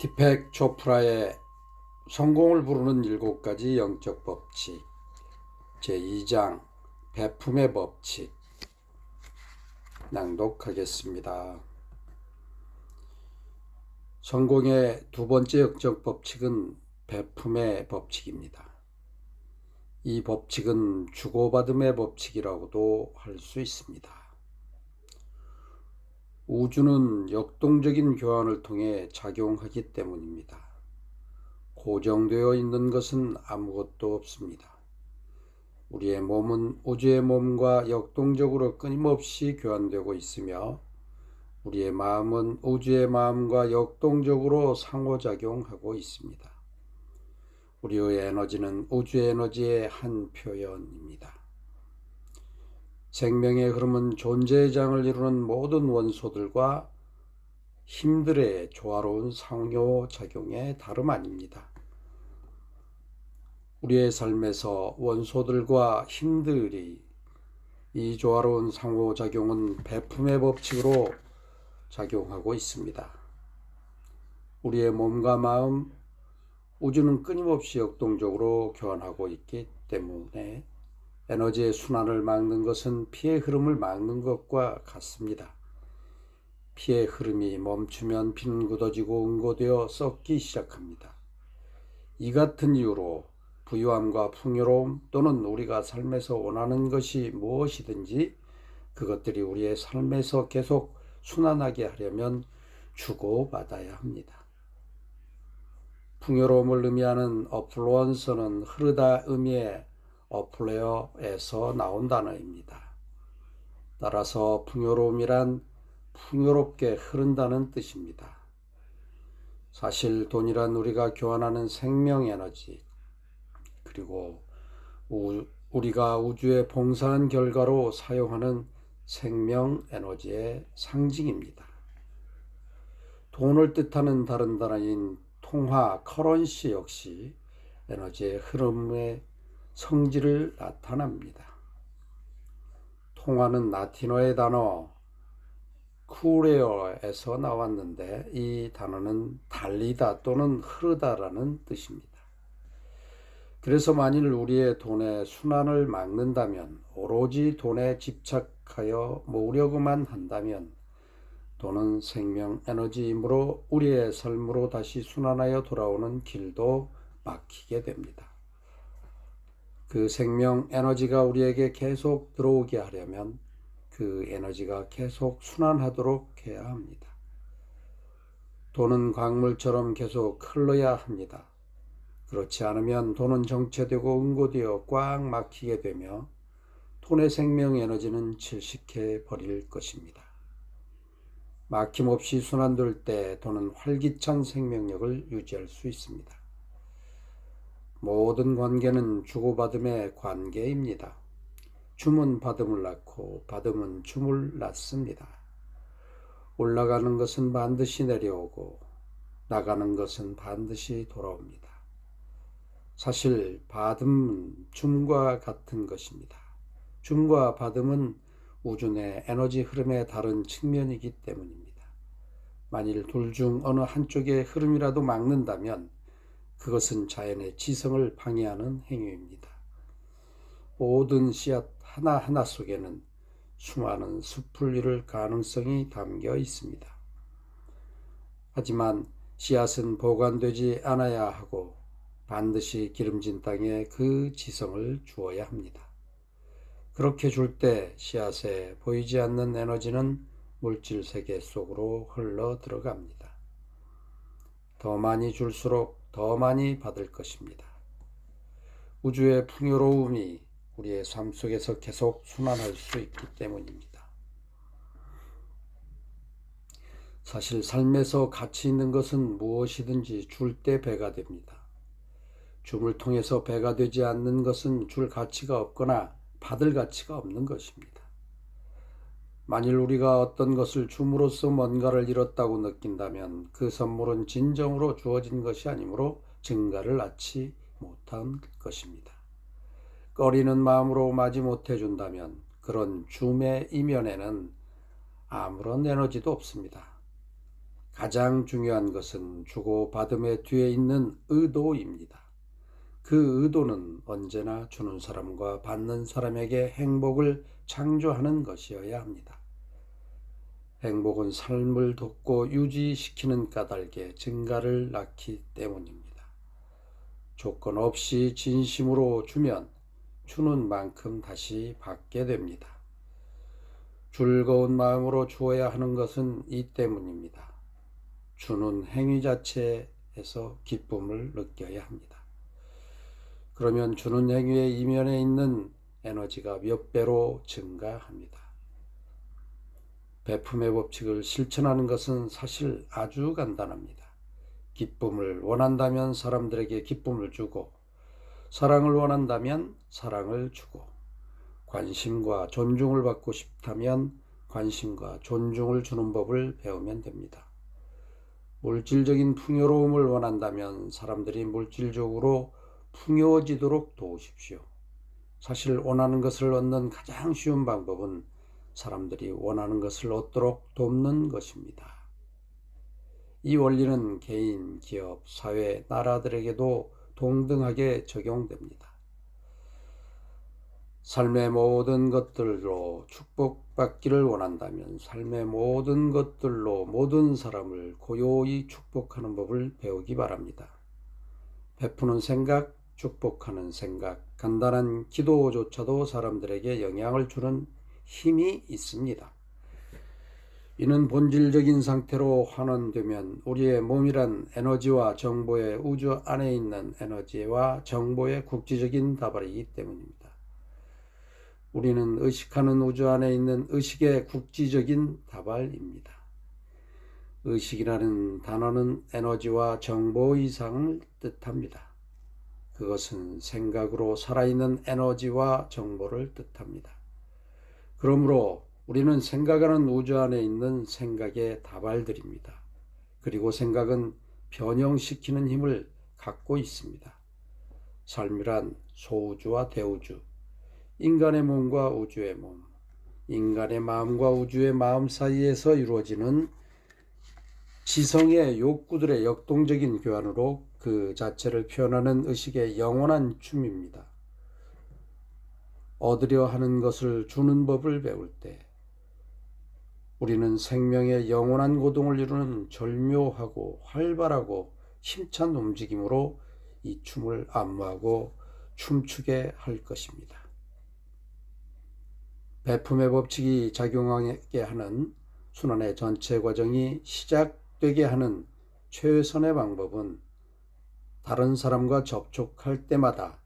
디펙 초프라의 성공을 부르는 일곱 가지 영적 법칙 제2장 배품의 법칙 낭독하겠습니다. 성공의 두 번째 영적 법칙은 배품의 법칙입니다. 이 법칙은 주고받음의 법칙이라고도 할 수 있습니다. 우주는 역동적인 교환을 통해 작용하기 때문입니다. 고정되어 있는 것은 아무것도 없습니다. 우리의 몸은 우주의 몸과 역동적으로 끊임없이 교환되고 있으며 우리의 마음은 우주의 마음과 역동적으로 상호작용하고 있습니다. 우리의 에너지는 우주의 에너지의 한 표현입니다. 생명의 흐름은 존재의 장을 이루는 모든 원소들과 힘들의 조화로운 상호작용의 다름 아닙니다. 우리의 삶에서 원소들과 힘들이 이 조화로운 상호작용은 배품의 법칙으로 작용하고 있습니다. 우리의 몸과 마음, 우주는 끊임없이 역동적으로 교환하고 있기 때문에 에너지의 순환을 막는 것은 피의 흐름을 막는 것과 같습니다. 피의 흐름이 멈추면 빈 굳어지고 응고되어 썩기 시작합니다. 이 같은 이유로 부유함과 풍요로움 또는 우리가 삶에서 원하는 것이 무엇이든지 그것들이 우리의 삶에서 계속 순환하게 하려면 주고받아야 합니다. 풍요로움을 의미하는 어플루언서는 흐르다 의미의 어플레어에서 나온 단어입니다. 따라서 풍요로움이란 풍요롭게 흐른다는 뜻입니다. 사실 돈이란 우리가 교환하는 생명 에너지, 그리고 우, 우리가 우주에 봉사한 결과로 사용하는 생명 에너지의 상징입니다. 돈을 뜻하는 다른 단어인 통화 커런시 역시 에너지의 흐름의 성질을 나타납니다. 통화는 라틴어의 단어 쿠레어에서 나왔는데 이 단어는 달리다 또는 흐르다라는 뜻입니다. 그래서 만일 우리의 돈의 순환을 막는다면 오로지 돈에 집착하여 모으려고만 한다면 돈은 생명 에너지이므로 우리의 삶으로 다시 순환하여 돌아오는 길도 막히게 됩니다. 그 생명 에너지가 우리에게 계속 들어오게 하려면 그 에너지가 계속 순환하도록 해야 합니다. 돈은 광물처럼 계속 흘러야 합니다. 그렇지 않으면 돈은 정체되고 응고되어 꽉 막히게 되며 돈의 생명 에너지는 질식해 버릴 것입니다. 막힘없이 순환될 때 돈은 활기찬 생명력을 유지할 수 있습니다. 모든 관계는 주고받음의 관계입니다. 줌은 받음을 낳고 받음은 줌을 낳습니다. 올라가는 것은 반드시 내려오고 나가는 것은 반드시 돌아옵니다. 사실 받음은 줌과 같은 것입니다. 줌과 받음은 우주 내 에너지 흐름의 다른 측면이기 때문입니다. 만일 둘 중 어느 한쪽의 흐름이라도 막는다면 그것은 자연의 지성을 방해하는 행위입니다. 모든 씨앗 하나하나 속에는 수많은 숲을 이룰 가능성이 담겨 있습니다. 하지만 씨앗은 보관되지 않아야 하고 반드시 기름진 땅에 그 지성을 주어야 합니다. 그렇게 줄 때 씨앗에 보이지 않는 에너지는 물질 세계 속으로 흘러 들어갑니다. 더 많이 줄수록 더 많이 받을 것입니다. 우주의 풍요로움이 우리의 삶 속에서 계속 순환할 수 있기 때문입니다. 사실 삶에서 가치 있는 것은 무엇이든지 줄 때 배가 됩니다. 줌을 통해서 배가 되지 않는 것은 줄 가치가 없거나 받을 가치가 없는 것입니다. 만일 우리가 어떤 것을 줌으로써 뭔가를 잃었다고 느낀다면 그 선물은 진정으로 주어진 것이 아니므로 증가를 낳지 못한 것입니다. 꺼리는 마음으로 맞이 못해 준다면 그런 줌의 이면에는 아무런 에너지도 없습니다. 가장 중요한 것은 주고받음의 뒤에 있는 의도입니다. 그 의도는 언제나 주는 사람과 받는 사람에게 행복을 창조하는 것이어야 합니다. 행복은 삶을 돕고 유지시키는 까닭에 증가를 낳기 때문입니다. 조건 없이 진심으로 주면 주는 만큼 다시 받게 됩니다. 즐거운 마음으로 주어야 하는 것은 이 때문입니다. 주는 행위 자체에서 기쁨을 느껴야 합니다. 그러면 주는 행위의 이면에 있는 에너지가 몇 배로 증가합니다. 베품의 법칙을 실천하는 것은 사실 아주 간단합니다. 기쁨을 원한다면 사람들에게 기쁨을 주고, 사랑을 원한다면 사랑을 주고, 관심과 존중을 받고 싶다면 관심과 존중을 주는 법을 배우면 됩니다. 물질적인 풍요로움을 원한다면 사람들이 물질적으로 풍요해지도록 도우십시오. 사실 원하는 것을 얻는 가장 쉬운 방법은 사람들이 원하는 것을 얻도록 돕는 것입니다. 이 원리는 개인, 기업, 사회, 나라들에게도 동등하게 적용됩니다. 삶의 모든 것들로 축복받기를 원한다면 삶의 모든 것들로 모든 사람을 고요히 축복하는 법을 배우기 바랍니다. 베푸는 생각, 축복하는 생각, 간단한 기도조차도 사람들에게 영향을 주는 힘이 있습니다. 이는 본질적인 상태로 환원되면 우리의 몸이란 에너지와 정보의 우주 안에 있는 에너지와 정보의 국지적인 다발이기 때문입니다. 우리는 의식하는 우주 안에 있는 의식의 국지적인 다발입니다. 의식이라는 단어는 에너지와 정보 이상을 뜻합니다. 그것은 생각으로 살아있는 에너지와 정보를 뜻합니다. 그러므로 우리는 생각하는 우주 안에 있는 생각의 다발들입니다. 그리고 생각은 변형시키는 힘을 갖고 있습니다. 삶이란 소우주와 대우주, 인간의 몸과 우주의 몸, 인간의 마음과 우주의 마음 사이에서 이루어지는 지성의 욕구들의 역동적인 교환으로 그 자체를 표현하는 의식의 영원한 춤입니다. 얻으려 하는 것을 주는 법을 배울 때 우리는 생명의 영원한 고동을 이루는 절묘하고 활발하고 힘찬 움직임으로 이 춤을 안무하고 춤추게 할 것입니다. 배품의 법칙이 작용하게 하는 순환의 전체 과정이 시작되게 하는 최선의 방법은 다른 사람과 접촉할 때마다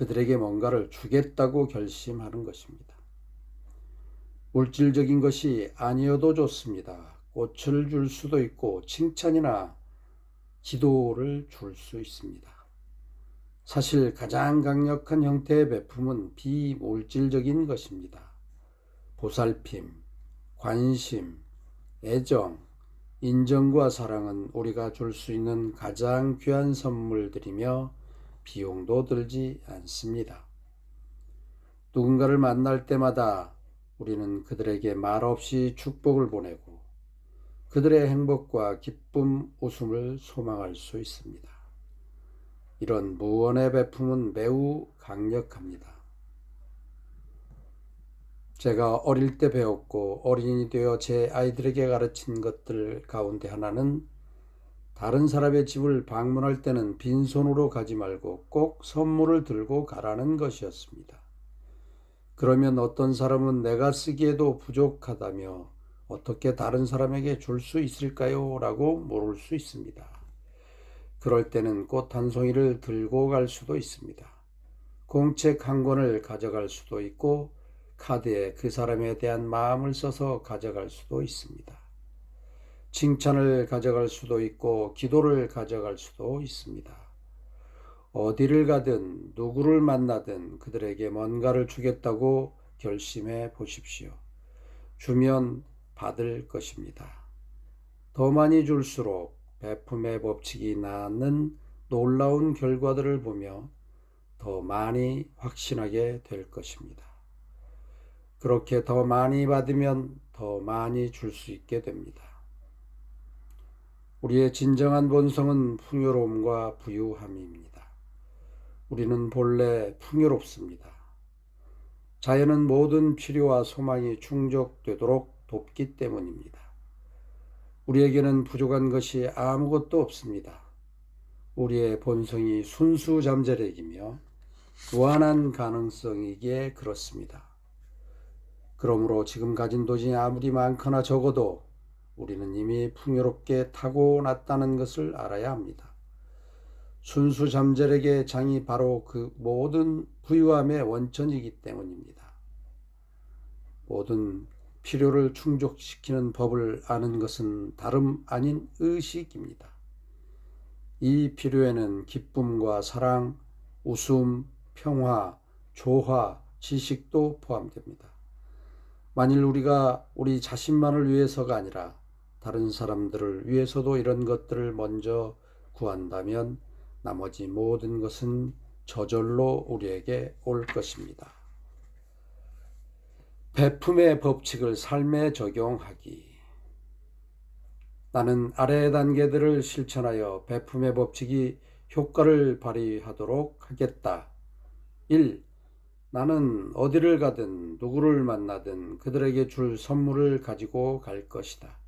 그들에게 뭔가를 주겠다고 결심하는 것입니다. 물질적인 것이 아니어도 좋습니다. 꽃을 줄 수도 있고 칭찬이나 기도를 줄 수 있습니다. 사실 가장 강력한 형태의 배품은 비물질적인 것입니다. 보살핌, 관심, 애정, 인정과 사랑은 우리가 줄 수 있는 가장 귀한 선물들이며 비용도 들지 않습니다. 누군가를 만날 때마다 우리는 그들에게 말없이 축복을 보내고 그들의 행복과 기쁨, 웃음을 소망할 수 있습니다. 이런 무언의 배품은 매우 강력합니다. 제가 어릴 때 배웠고 어린이 되어 제 아이들에게 가르친 것들 가운데 하나는 다른 사람의 집을 방문할 때는 빈손으로 가지 말고 꼭 선물을 들고 가라는 것이었습니다. 그러면 어떤 사람은 내가 쓰기에도 부족하다며 어떻게 다른 사람에게 줄 수 있을까요? 라고 물을 수 있습니다. 그럴 때는 꽃 한 송이를 들고 갈 수도 있습니다. 공책 한 권을 가져갈 수도 있고 카드에 그 사람에 대한 마음을 써서 가져갈 수도 있습니다. 칭찬을 가져갈 수도 있고 기도를 가져갈 수도 있습니다. 어디를 가든 누구를 만나든 그들에게 뭔가를 주겠다고 결심해 보십시오. 주면 받을 것입니다. 더 많이 줄수록 배품의 법칙이 낳는 놀라운 결과들을 보며 더 많이 확신하게 될 것입니다. 그렇게 더 많이 받으면 더 많이 줄 수 있게 됩니다. 우리의 진정한 본성은 풍요로움과 부유함입니다. 우리는 본래 풍요롭습니다. 자연은 모든 필요와 소망이 충족되도록 돕기 때문입니다. 우리에게는 부족한 것이 아무것도 없습니다. 우리의 본성이 순수 잠재력이며 무한한 가능성이기에 그렇습니다. 그러므로 지금 가진 돈이 아무리 많거나 적어도 우리는 이미 풍요롭게 타고났다는 것을 알아야 합니다. 순수 잠재력의 장이 바로 그 모든 부유함의 원천이기 때문입니다. 모든 필요를 충족시키는 법을 아는 것은 다름 아닌 의식입니다. 이 필요에는 기쁨과 사랑, 웃음, 평화, 조화, 지식도 포함됩니다. 만일 우리가 우리 자신만을 위해서가 아니라 다른 사람들을 위해서도 이런 것들을 먼저 구한다면 나머지 모든 것은 저절로 우리에게 올 것입니다. 베품의 법칙을 삶에 적용하기. 나는 아래 단계들을 실천하여 베품의 법칙이 효과를 발휘하도록 하겠다. 1. 나는 어디를 가든 누구를 만나든 그들에게 줄 선물을 가지고 갈 것이다.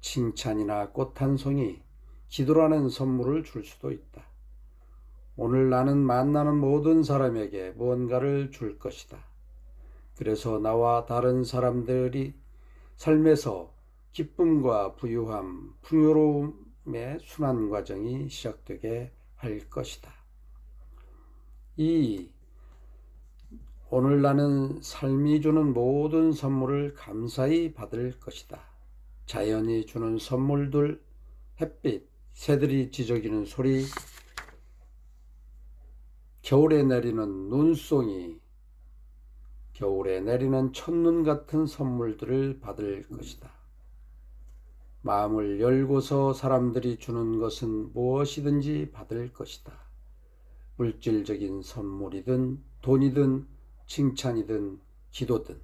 칭찬이나 꽃 한 송이, 기도라는 선물을 줄 수도 있다. 오늘 나는 만나는 모든 사람에게 무언가를 줄 것이다. 그래서 나와 다른 사람들이 삶에서 기쁨과 부유함, 풍요로움의 순환 과정이 시작되게 할 것이다. 2. 오늘 나는 삶이 주는 모든 선물을 감사히 받을 것이다. 자연이 주는 선물들, 햇빛, 새들이 지저귀는 소리, 겨울에 내리는 눈송이, 겨울에 내리는 첫눈 같은 선물들을 받을 것이다. 마음을 열고서 사람들이 주는 것은 무엇이든지 받을 것이다. 물질적인 선물이든 돈이든 칭찬이든 기도든.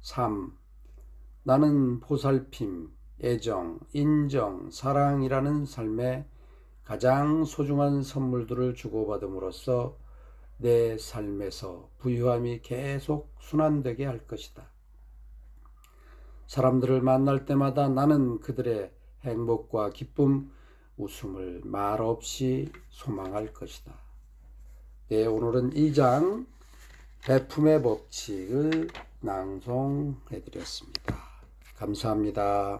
3. 나는 보살핌, 애정, 인정, 사랑이라는 삶에 가장 소중한 선물들을 주고받음으로써 내 삶에서 부유함이 계속 순환되게 할 것이다. 사람들을 만날 때마다 나는 그들의 행복과 기쁨, 웃음을 말없이 소망할 것이다. 네, 오늘은 2장 배품의 법칙을 낭송해 드렸습니다. 감사합니다.